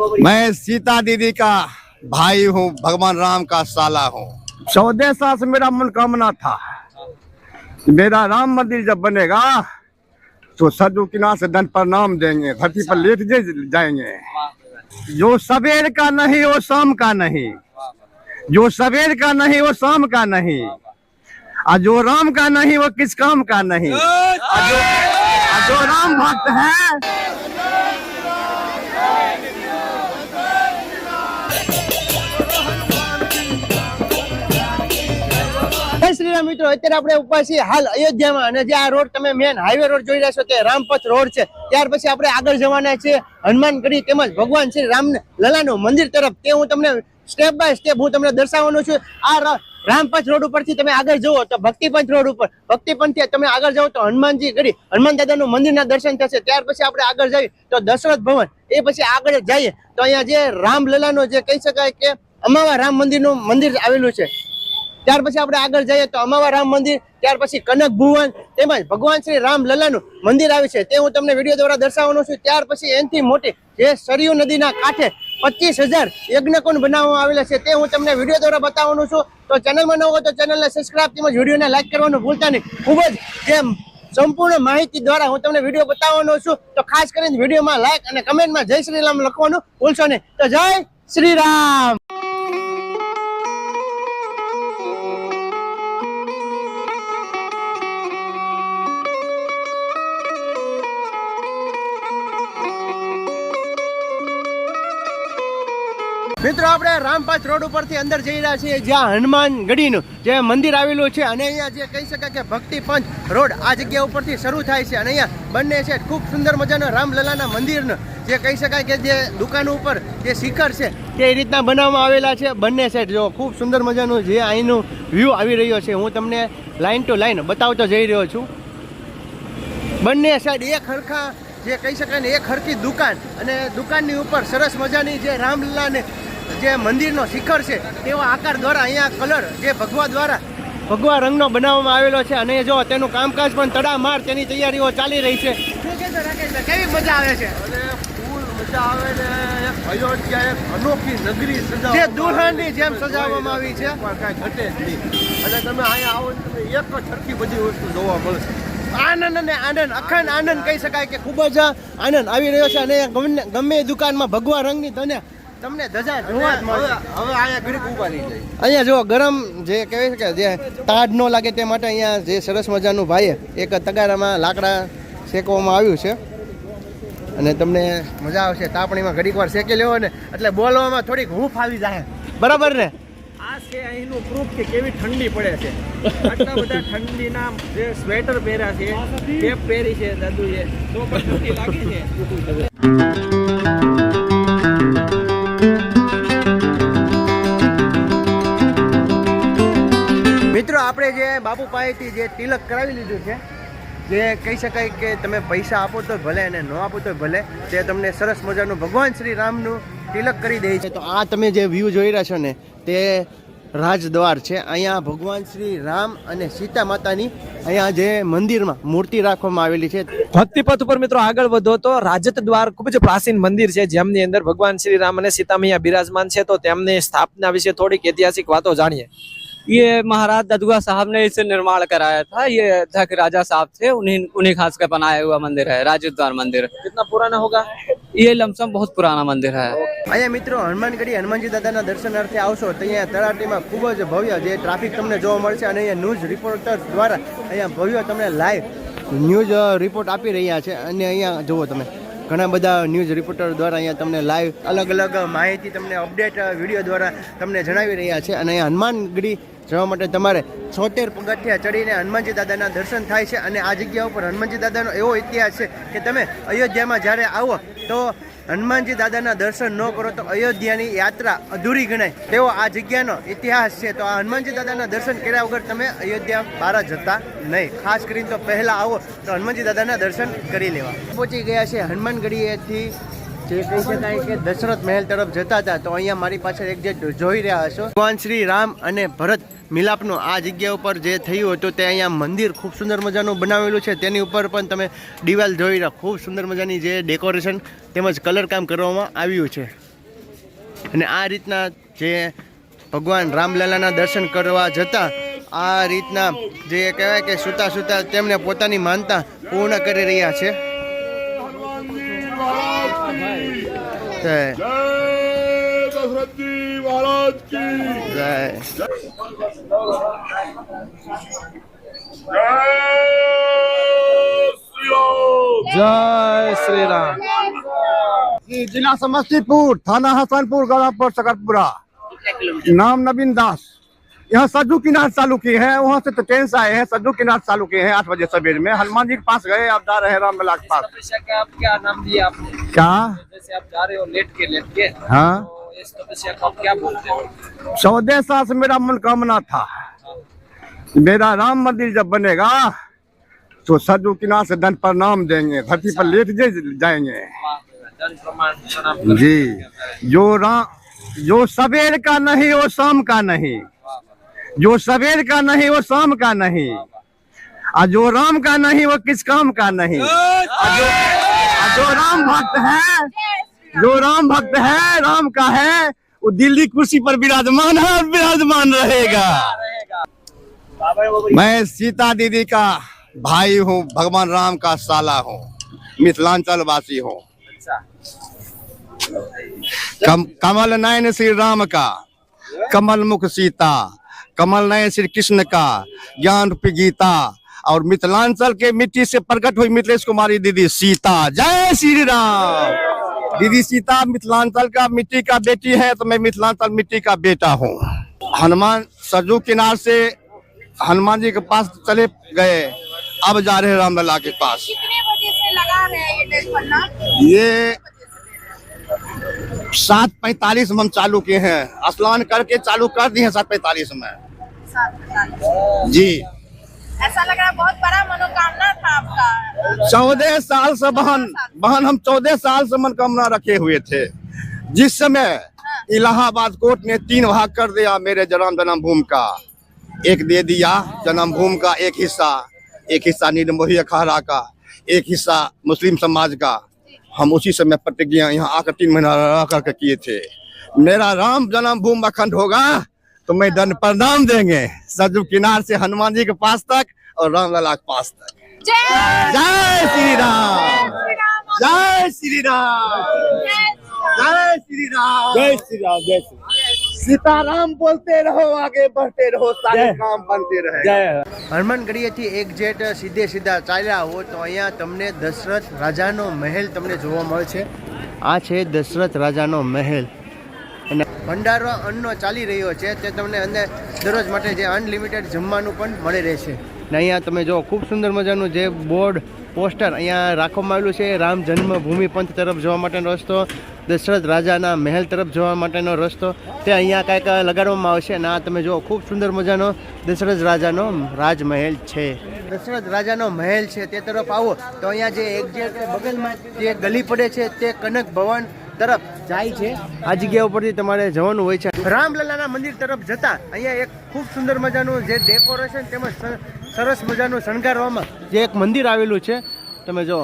मैं सीता दीदी का भाई हूँ, भगवान राम का साला हूँ। चौदह साल से मेरा मनोकामना था। मेरा राम मंदिर जब बनेगा तो सदु किनार से दंड प्रणाम देंगे, धरती पर लेट जाएँगे। जो सवेर का नहीं, वो शाम का नहीं। जो सवेर का नहीं, वो शाम का नहीं। और जो राम का नहीं, वो किस काम का नहीं? जो राम भक्त है શ્રી મિત્રો, અત્યારે આપણે ઉપર છીએ હાલ અયોધ્યામાં અને જે આ રોડ તમે મેન હાઈવે રોડ જોઈ રહ્યા છો તે રામપથ રોડ છે. ત્યાર પછી આપણે આગળ જવાના છે હનુમાનગઢી તેમજ ભગવાન શ્રી રામ લલાનું મંદિર તરફ. તે હું તમને સ્ટેપ બાય સ્ટેપ હું તમને દર્શાવવાનો છું. આ રામપથ રોડ ઉપરથી તમે આગળ જુઓ તો ભક્તિપંથ રોડ ઉપર. ભક્તિપંથથી તમે આગળ જાઓ તો હનુમાનજી ગઢી, હનુમાન દાદાનું મંદિરના દર્શન થશે. ત્યાર પછી આપણે આગળ જઈએ તો દશરથ ભવન. એ પછી આગળ જઈએ તો અહીંયા જે રામલલાનો જે કહી શકાય કે અમાવા રામ મંદિરનું મંદિર આવેલું છે. ત્યાર પછી આપણે આગળ જઈએ તો અમાવા રામ મંદિર, ત્યાર પછી કનક ભુવન, તેમજ ભગવાન શ્રી રામ લલ્લાનું મંદિર આવે છે. તે હું તમને વીડિયો દ્વારા દર્શાવવાનો છું. ત્યાર પછી એનથી મોટી જે સરયુ નદીના કાંઠે પચીસ હજાર યજ્ઞકુંડ બનાવવામાં આવેલા છે, તે હું તમને વીડિયો દ્વારા બતાવવાનું છું. તો ચેનલમાં ન હોય તો ચેનલને સબસ્ક્રાઇબ તેમજ વિડીયોને લાઈક કરવાનું ભૂલતા નહીં. ખૂબ જ જેમ સંપૂર્ણ માહિતી દ્વારા હું તમને વીડિયો બતાવવાનો છું. તો ખાસ કરીને વિડીયોમાં લાઈક અને કમેન્ટમાં જય શ્રી રામ લખવાનું ભૂલશો નહીં. તો જય શ્રી રામ! મિત્રો, આપણે રામપાસ રોડ ઉપરથી અંદર જઈ રહ્યા છીએ, જ્યાં હનુમાન ગઢીનું જે મંદિર આવેલું છે અને અહીંયા જે કહી શકાય કે ભક્તિ પંચ રોડ આ જગ્યા ઉપરથી શરૂ થાય છે અને અહીંયા બંને છે, ખૂબ સુંદર મજાનો રામલલાના મંદિરનો જે કહી શકાય કે જે દુકાન ઉપર જે શિખર છે તે રીતના બનાવવામાં આવેલા છે. બંને સાઈડ જો ખૂબ સુંદર મજાનું જે અહીંનું વ્યૂ આવી રહ્યો છે. હું તમને લાઈન ટુ લાઈન બતાવતો જઈ રહ્યો છું. બંને સાઈડ એક હરખા જે કહી શકાય ને એક હરખી દુકાન અને દુકાનની ઉપર સરસ મજાની જે રામલીલાને જે મંદિરનો શિખર છે તેવા આકાર દ્વારા અહીંયા કલર જે ભગવા દ્વારા ભગવા રંગનો બનાવવામાં આવેલો છે. અને જો તેનું કામકાજ પણ તડામાર તેની તૈયારીઓ ચાલી રહી છે. કેવી મજા આવે છે? અને ફૂલ મજા આવે ને એક અયોધ્યા એક અનોખી નગરી જે દુલ્હનની જેમ સજાવવામાં આવી છે. ઘટે અને તમે અહીંયા આવો તમે એક સરખી બધી વસ્તુ જોવા મળશે આનંદ અને આનંદ અખંડ આનંદ કહી શકાય કે ખૂબ જ આનંદ આવી રહ્યો છે. અને ગમે ગમે દુકાનમાં ભગવા રંગની તને તમને ધજા જોવા જ હવે હવે અહીંયા ઘડીક ઊભા નહીં જાય અહીંયા જો ગરમ જે કહેવાય છે કે જે તાડ ન લાગે તે માટે અહીંયા જે સરસ મજાનું ભાઈએ એક તગારામાં લાકડા શેકવામાં આવ્યું છે. અને તમને મજા આવશે. તાપણીમાં ઘડીક વાર શેકી લેવો ને એટલે બોલવામાં થોડીક હૂંફ આવી જાય. બરાબર ને? આ છે અહીંનું પ્રૂફ કે કેવી ઠંડી પડે છે. આટલા બધા ઠંડીના જે સ્વેટર પહેર્યા છે કેપ પહેરી છે દાદુએ તો પણ ઠંડી લાગે છે. મિત્રો, આપણે જે બાપુ પાસેથી જે તિલક કરાવી લીધું છે, જે કહી શકાય કે તમે પૈસા આપો તો ભલે અને ન આપો તો ભલે, તે તમને સરસ મજાનું ભગવાન શ્રી રામનું તિલક કરી દે છે. તો આ તમે જે વ્યૂ જોઈ રહ્યા છો ને, તે રાજદ્વાર છે. અહીંયા ભગવાન શ્રી રામ અને સીતા માતાની અહીંયા જે મંદિરમાં મૂર્તિ રાખવામાં આવેલી છે. ભક્તિપથ ઉપર મિત્રો આગળ વધો તો રાજત દ્વાર ખૂબ જ પ્રાચીન મંદિર છે, જેમની અંદર ભગવાન શ્રી રામ અને સીતા મૈયા બિરાજમાન છે. તો તેમની સ્થાપના વિશે થોડીક ઐતિહાસિક વાતો જાણીએ. ये महाराज ददुआ साहब ने इसे निर्माण कराया था ये अध्यक्ष राजा साहब थे उन्हीं उन्हीं खास का बनाया हुआ मंदिर है राजद्वार मंदिर कितना पुराना होगा ये लमसम बहुत पुराना मंदिर है અહીંયા મિત્રો હનુમાનગઢી હનુમાનજી દાદાના દર્શનાર્થે આવશો તો અહીંયા તળાટીમાં ખૂબ જ ભવ્ય જે ટ્રાફિક તમને જોવા મળશે અને અહીંયા ન્યૂઝ રિપોર્ટર દ્વારા અહીંયા ભવ્ય તમને લાઈવ ન્યૂઝ રિપોર્ટ આપી રહ્યા છે અને અહીંયા જુઓ તમે ઘણા બધા ન્યૂઝ રિપોર્ટર દ્વારા અહીંયા તમને લાઈવ અલગ અલગ માહિતી તમને અપડેટ વીડિયો દ્વારા તમને જણાવી રહ્યા છે. અને અહીંયા હનુમાનગઢી જવા માટે તમારે છોતેર પગથિયા ચડીને હનુમાનજી દાદાના દર્શન થાય છે. અને આ જગ્યા ઉપર હનુમાનજી દાદાનો એવો ઇતિહાસ છે કે તમે અયોધ્યામાં જ્યારે આવો તો હનુમાનજી દાદાના દર્શન ન કરો તો અયોધ્યાની યાત્રા અધૂરી ગણાય. તેવો આ જગ્યાનો ઇતિહાસ છે. તો આ હનુમાનજી દાદાના દર્શન કર્યા વગર તમે અયોધ્યા બહાર જતા નહીં. ખાસ કરીને તો પહેલાં આવો તો હનુમાનજી દાદાના દર્શન કરી લેવા. પહોંચી ગયા છે હનુમાનગઢીએથી જે કહી શકાય કે દશરથ મહેલ તરફ જતા હતા, તો અહીંયા મારી પાછળ એક જે જોઈ રહ્યા હશો, ભગવાન શ્રી રામ અને ભરત મિલાપનું આ જગ્યા ઉપર જે થયું હતું, તે અહીંયા મંદિર ખૂબ સુંદર મજાનું બનાવેલું છે. તેની ઉપર પણ તમે દિવાલ જોઈ રહ્યા, ખૂબ સુંદર મજાની જે ડેકોરેશન તેમજ કલર કામ કરવામાં આવ્યું છે. અને આ રીતના જે ભગવાન રામલલાના દર્શન કરવા જતાં, આ રીતના જે કહેવાય કે સુતા સુતા તેમને પોતાની માનતા પૂર્ણ કરી રહ્યા છે. जय दशरथ जी महाराज की। जय। जय श्री राम जिला समस्तीपुर थाना हसनपुर गलापुर सकरपुरा। नाम नवीन दास। यहाँ सज्जू किनार चालू की है वहाँ से तो ट्रेन से आए हैं सज्जू किनार चालू किए हैं आठ बजे सवेर में। हनुमान जी के पास गए आप जा रहे हैं रामलला के पास। आप क्या नाम दिया आपने? क्या? जैसे आप जा रहे हो लेट के लेट के हाँ। तो को क्या बोलते हो? चौदह साल से मेरा मनोकामना था। मेरा राम मंदिर जब बनेगा तो सज्जू किनार से दंड प्रणाम देंगे धरती पर लेट जाएँगे। जी। जो राम जो सवेर का नहीं वो शाम का नहीं। जो सवेर का नहीं वो शाम का नहीं। और जो राम का नहीं वो किस काम का नहीं? जो, जो राम भक्त है जो राम भक्त है राम का है वो दिल्ली कुर्सी पर विराजमान है विराजमान रहेगा। मैं सीता दीदी का भाई हूँ भगवान राम का साला हूँ मिथिलांचल वासी हूँ। कम, कमल नयन श्री राम का कमल मुख सीता कमल नयन श्री कृष्ण का ज्ञान रूपी गीता और मिथिलांचल के मिट्टी से प्रकट हुई मिथिलेश कुमारी दीदी सीता। जय श्री राम दीदी सीता मिथिलांचल का मिट्टी का बेटी है तो मैं मिथिलांचल मिट्टी का बेटा हूँ। हनुमान सरजू किनार से हनुमान जी के पास चले गए। अब जा रहे हैं रामलला के पास। कितने बजे से लगा रहे ये ये सात पैतालीस में हम चालू किए हैं। स्नान करके चालू कर दिए हैं सात पैतालीस में। जी। ऐसा लग रहा है बहुत बड़ा मनोकामना था आपका। चौदह साल से बहन बहन हम चौदह साल से मनोकामना रखे हुए थे। जिस समय इलाहाबाद कोर्ट ने तीन भाग कर दिया मेरे जन्म जन्मभूमि का। एक दे दिया जन्मभूमि का एक हिस्सा एक हिस्सा निर्मोही अखाड़ा का एक हिस्सा मुस्लिम समाज का। हम उसी समय प्रतिज्ञा यहाँ आकर तीन महीना रह करके किए थे। मेरा राम जन्मभूमि अखंड होगा। तो मैं दंड प्रणाम देंगे सज्जू किनार से हनुमान जी के पास तक और रामलला के पास तक जय जय श्री राम श्री राम जय श्री राम जय श्री राम। जय श्री राम जय श्री राम जय श्री सीताराम बोलते रहो आगे बढ़ते रहो सारे काम बनते रहे હનુમાનગઢીએથી એક જેટ સીધે સીધા ચાલ્યા હો તો અહીંયા તમને દશરથ રાજાનો મહેલ તમને જોવા મળે છે આ છે દશરથ રાજાનો મહેલ અને ભંડારો અન્નો ચાલી રહ્યો છે તે તમને અંદર દરરોજ માટે જે અનલિમિટેડ જમવાનું પણ મળી રહેશે. ને અહીંયા તમે જો ખૂબ સુંદર મજાનું જે બોર્ડ, પોસ્ટર અહીંયા રાખવામાં આવેલું છે. રામ જન્મભૂમિ પંથ તરફ જવા માટેનો રસ્તો, દશરથ રાજાના મહેલ તરફ જવા માટેનો રસ્તો, તે અહીંયા કાંઈક લગાડવામાં આવશે. અને આ તમે જો ખૂબ સુંદર મજાનો દશરથ રાજાનો રાજમહેલ છે. દશરથ રાજાનો મહેલ છે તે તરફ આવો. તો અહીંયા જે એક્ઝેક્ટ બગલમાં જે ગલી પડે છે તે કનક ભવન તરફ જાય છે. આ જગ્યા ઉપરથી તમારે જવાનું હોય છે. રામલલાના મંદિર તરફ જતા અહીંયા એક ખૂબ સુંદર મજાનું જે ડેકોરેશન તેમજ સરસ મજાનું શણગારવામાં જે એક મંદિર આવેલું છે. તમે જો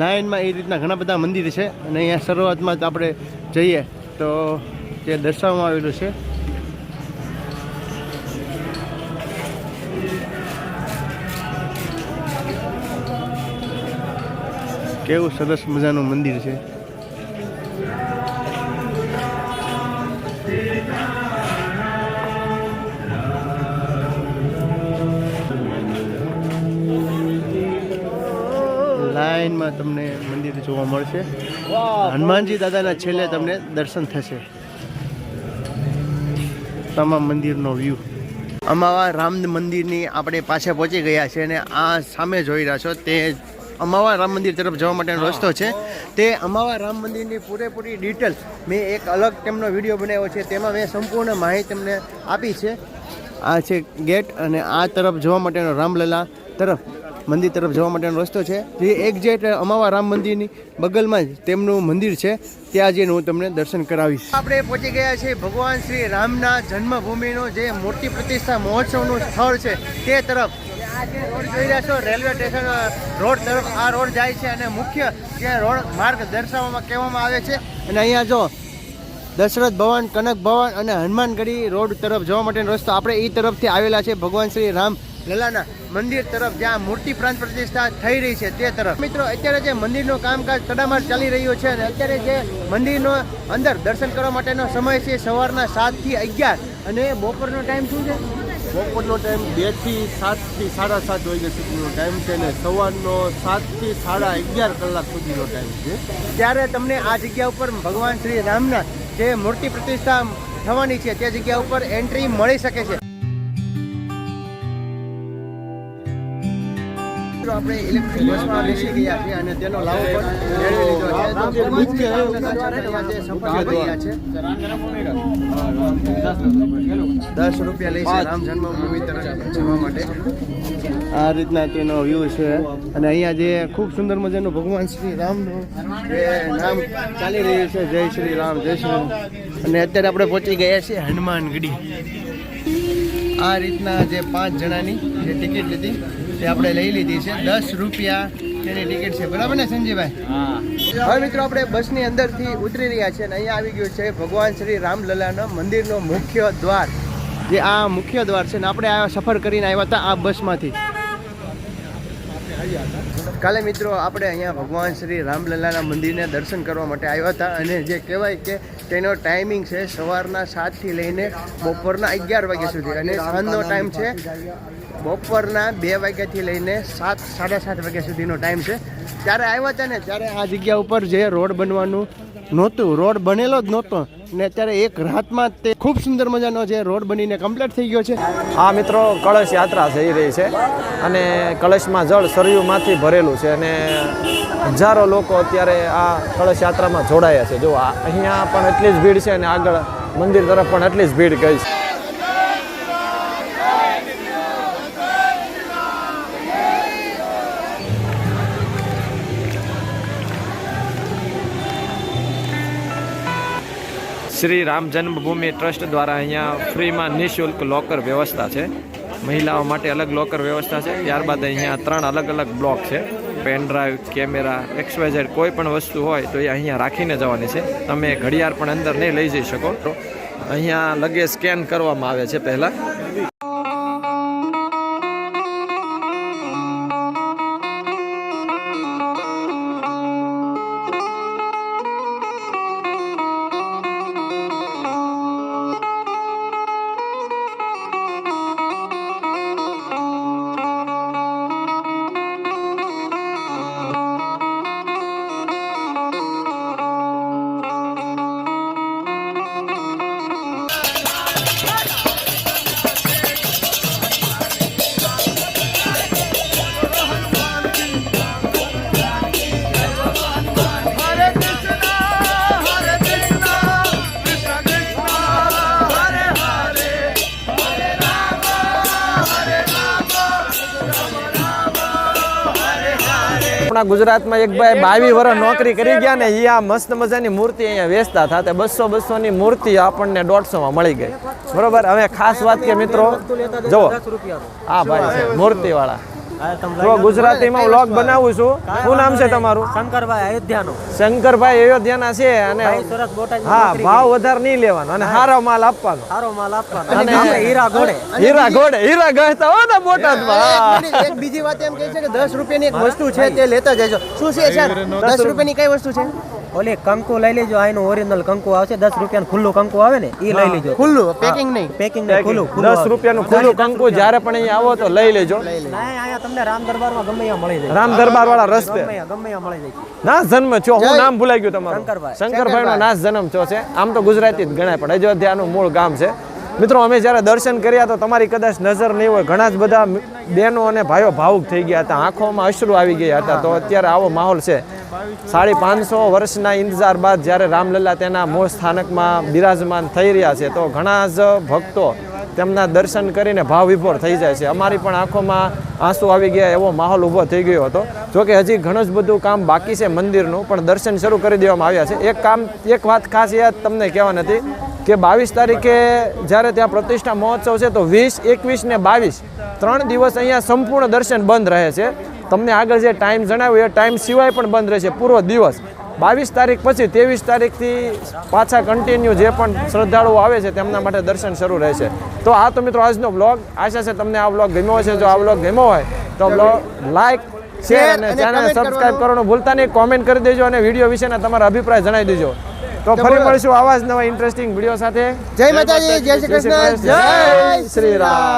લાઇનમાં એ રીતના ઘણા બધા મંદિર છે અને અહીંયા શરૂઆતમાં જ આપણે જઈએ તો જે દર્શાવવામાં આવેલું છે. કેવું સરસ મજાનું મંદિર છે. લાઈનમાં તમને મંદિર જોવા મળશે. હનુમાનજી દાદાના છેલ્લે તમને દર્શન થશે. તમામ મંદિરનો વ્યૂ અમાવા રામ મંદિરની આપણે પાછા પહોંચી ગયા છે અને આ સામે જોઈ રહ્યા છો તે અમાવા રામ મંદિર તરફ જવા માટેનો રસ્તો છે. તે અમાવા રામ મંદિરની પૂરેપૂરી ડિટેલ મેં એક અલગ તેમનો વીડિયો બનાવ્યો છે. તેમાં મેં સંપૂર્ણ માહિતી તમને આપી છે. આ છે ગેટ અને આ તરફ જવા માટેનો રામલલા તરફ. મંદિર તરફ જવા માટેનો રસ્તો છે. જે એક્ઝેક્ટ અમાવા રામ મંદિરની બગલમાં જ તેમનું મંદિર છે. ત્યાં જઈને હું તમને દર્શન કરાવીશ. આપણે પહોંચી ગયા છે ભગવાન શ્રી રામના જન્મભૂમિનો જે મૂર્તિ પ્રતિષ્ઠા મહોત્સવનું સ્થળ છે તે તરફ. રોડ જોઈ રહ્યા છો, રેલવે સ્ટેશન રોડ તરફ આ રોડ જાય છે અને મુખ્ય જે રોડ માર્ગ દર્શાવવામાં કહેવામાં આવે છે. અને અહીંયા જો દશરથ ભવન, કનક ભવન અને હનુમાનગઢી રોડ તરફ જવા માટેનો રસ્તો આપણે એ તરફથી આવેલા છે. ભગવાન શ્રી રામ લલાના મંદિર તરફ જ્યાં મૂર્તિ પ્રાણ પ્રતિષ્ઠા થઈ રહી છે તે તરફ. મિત્રો અત્યારે જે મંદિરનું કામકાજ તડામાર ચાલી રહ્યું છે અને અત્યારે જે મંદિરનો અંદર દર્શન કરવા માટેનો સમય છે સવારના સાતથી અગિયાર. અને બપોરનો ટાઈમ શું છે? બપોરનો ટાઈમ બેથી સાતથી સાડા સાત વાગ્યા સુધીનો ટાઈમ છે ને સવારનો સાતથી સાડા અગિયાર કલાક સુધીનો ટાઈમ છે. ત્યારે તમને આ જગ્યા ઉપર ભગવાન શ્રી રામના જે મૂર્તિ પ્રતિષ્ઠા થવાની છે તે જગ્યા ઉપર એન્ટ્રી મળી શકે છે. મિત્રો, આપણે ઇલેક્ટ્રિક બસમાં બેસી ગયા છીએ અને તેનો લાભ પણ મેળવી લીધો છે. તો જે મુખ્ય આજે સફળ થઈ રહ્યા છે. દસ રૂપિયા લે છે રામ જન્મભૂમિ તરફ જવા માટે આ રીતના તેનો વ્યૂ છે અને અહીંયા જે ખૂબ સુંદર મજાનું ભગવાન શ્રી રામનું જે નામ ચાલી રહ્યું છે જય શ્રી રામ જય શ્રી રામ અને અત્યારે આપણે પહોંચી ગયા છીએ હનુમાનગઢી આ રીતના જે પાંચ જણાની જે ટિકિટ લીધી તે આપણે લઈ લીધી છે. દસ રૂપિયા તેની ટિકિટ છે. બરાબર ને સંજીભાઈ હવે મિત્રો આપણે બસની અંદરથી ઉતરી રહ્યા છે અને અહીંયા આવી ગયું છે ભગવાન શ્રી રામલલાના મંદિરનો મુખ્ય દ્વાર. જે આ મુખ્ય દ્વાર છે ને આપણે આ સફર કરીને આવ્યા હતા આ બસમાંથી. કાલે મિત્રો આપણે અહીંયા ભગવાન શ્રી રામલલાના મંદિરને દર્શન કરવા માટે આવ્યા હતા અને જે કહેવાય કે તેનો ટાઈમિંગ છે સવારના સાતથી લઈને બપોરના અગિયાર વાગ્યા સુધી. અને સાંજનો ટાઈમ છે બપોરના બે વાગ્યાથી લઈને સાત, સાડા સાત વાગ્યા સુધીનો ટાઈમ છે. ત્યારે આવ્યા હતા ને, ત્યારે આ જગ્યા ઉપર જે રોડ બનવાનું નહોતું, રોડ બનેલો જ નહોતો. ને અત્યારે એક રાતમાં તે ખૂબ સુંદર મજાનો જે રોડ બનીને કમ્પ્લીટ થઈ ગયો છે. આ મિત્રો, કળશ યાત્રા થઈ રહી છે અને કળશમાં જળ સરયુમાંથી ભરેલું છે અને હજારો લોકો અત્યારે આ કળશ યાત્રામાં જોડાયા છે. જો અહીંયા પણ એટલી જ ભીડ છે અને આગળ મંદિર તરફ પણ એટલી જ ભીડ ગઈ છે. શ્રી રામ જન્મભૂમિ ટ્રસ્ટ દ્વારા અહીંયા ફ્રીમાં નિઃશુલ્ક લોકર વ્યવસ્થા છે. મહિલાઓ માટે અલગ લોકર વ્યવસ્થા છે. ત્યારબાદ અહીંયા ત્રણ અલગ અલગ બ્લોક છે. પેન ડ્રાઈવ, કેમેરા એક્સવાઇઝેડ કોઈ પણ વસ્તુ હોય તો એ અહીંયા રાખીને જવાની છે. તમે ઘડિયાળ પણ અંદર નહીં લઈ જઈ શકો. તો અહીંયા લગેજ સ્કેન કરવામાં આવે છે પહેલાં. આપણા ગુજરાતમાં એક ભાઈ બાવીસ વર્ષ નોકરી કરી ગયા ને એ આ મસ્ત મજાની મૂર્તિ અહીંયા વેચતા હતા તે બસો ની મૂર્તિ આપણને દોઢસો માં મળી ગઈ. બરોબર? હવે ખાસ વાત કે મિત્રો, જુઓ. હા ભાઈ છે ગુજરાતીમાં વ્લોગ બનાવું છું. શું નામ છે તમારું? શંકરભાઈ અયોધ્યાનો. શંકરભાઈ અયોધ્યાના છે અને હા ભાવ વધારે નહીં લેવાનો અને સારો માલ આપવાનો. સારો માલ આપવાનો. અને હીરા ઘોડે. હીરા ઘોડે હીરા ગહેતા હોય ને બોટાદમાં. એક બીજી વાત એમ કહે છે કે દસ રૂપિયાની એક વસ્તુ છે તે લેતા જજો. શું છે દસ રૂપિયા રૂપિયાની કઈ વસ્તુ છે? ઓલી કંકુ લઈ લેજો આનું ઓરિજિનલ કંકુ આવશે. દસ રૂપિયાનું ખુલ્લું કંકુ આવે ને એ લઈ લેજો. ખુલ્લું પેકિંગ નહીં. પેકિંગ નહીં ખુલ્લું દસ રૂપિયાનું ખુલ્લું કંકુ જ્યારે પણ અહીંયા આવો તો લઈ લેજો. અહીંયા તમને રામ દરબારમાં ગમે ત્યાં મળી જાય. રામ દરબાર વાળા રસ્તે. ગમે ત્યાં મળી જાય. નાસ જન્મ છો હું નામ ભૂલાઈ ગયું તમારું. શંકરભાઈ. શંકરભાઈ. નો નાસ જન્મ છો છે. આમ તો ગુજરાતી જ ગણાય પણ અયોધ્યાનું મૂળ ગામ છે. મિત્રો અમે જ્યારે દર્શન કર્યા તો તમારી કદાચ નજર નહીં હોય. ઘણા જ બધા બહેનો અને ભાઈઓ ભાવુક થઈ ગયા હતા. આંખોમાં અશ્રુ આવી ગયા હતા. તો અત્યારે આવો માહોલ છે. સાડી પાંચસો વર્ષના ઇંતજાર બાદ જ્યારે રામલલ્લા તેના મૂળ સ્થાનકમાં બિરાજમાન થઈ રહ્યા છે, તો ઘણા જ ભક્તો તેમના દર્શન કરીને ભાવ વિભોર થઈ જાય છે. અમારી પણ આંખોમાં આંસુ આવી ગયા, એવો માહોલ ઊભો થઈ ગયો હતો. જોકે હજી ઘણું જ બધું કામ બાકી છે મંદિરનું, પણ દર્શન શરૂ કરી દેવામાં આવ્યા છે. એક કામ, એક વાત ખાસ યાદ તમને કહેવા નથી કે બાવીસ તારીખે જ્યારે ત્યાં પ્રતિષ્ઠા મહોત્સવ છે, તો વીસ, એકવીસ ને બાવીસ ત્રણ દિવસ અહીંયા સંપૂર્ણ દર્શન બંધ રહે છે. તમને આગળ જે ટાઈમ જણાવ્યો એ ટાઈમ સિવાય પણ બંધ રહેશે પૂરો દિવસ. બાવીસ તારીખ પછી ત્રેવીસ તારીખથી પાછા કન્ટિન્યુ જે પણ શ્રદ્ધાળુઓ આવે છે તેમના માટે દર્શન શરૂ રહેશે. તો આ તો મિત્રો આજનો બ્લોગ આશા છે તમને આ બ્લોગ ગમ્યો હશે. જો આ બ્લોગ ગમ્યો હોય તો બ્લોગ લાઈક શેર અને ચેનલ સબસ્ક્રાઈબ કરવાનું. ભૂલતા નહીં. કોમેન્ટ કરી દેજો અને વીડિયો વિશેના તમારા અભિપ્રાય જણાવી દેજો. તો ફરી. મળીશું આવા જ નવા ઇન્ટરેસ્ટિંગ વીડિયો સાથે. જય માતાજી જય શ્રી કૃષ્ણ. જય શ્રી રામ.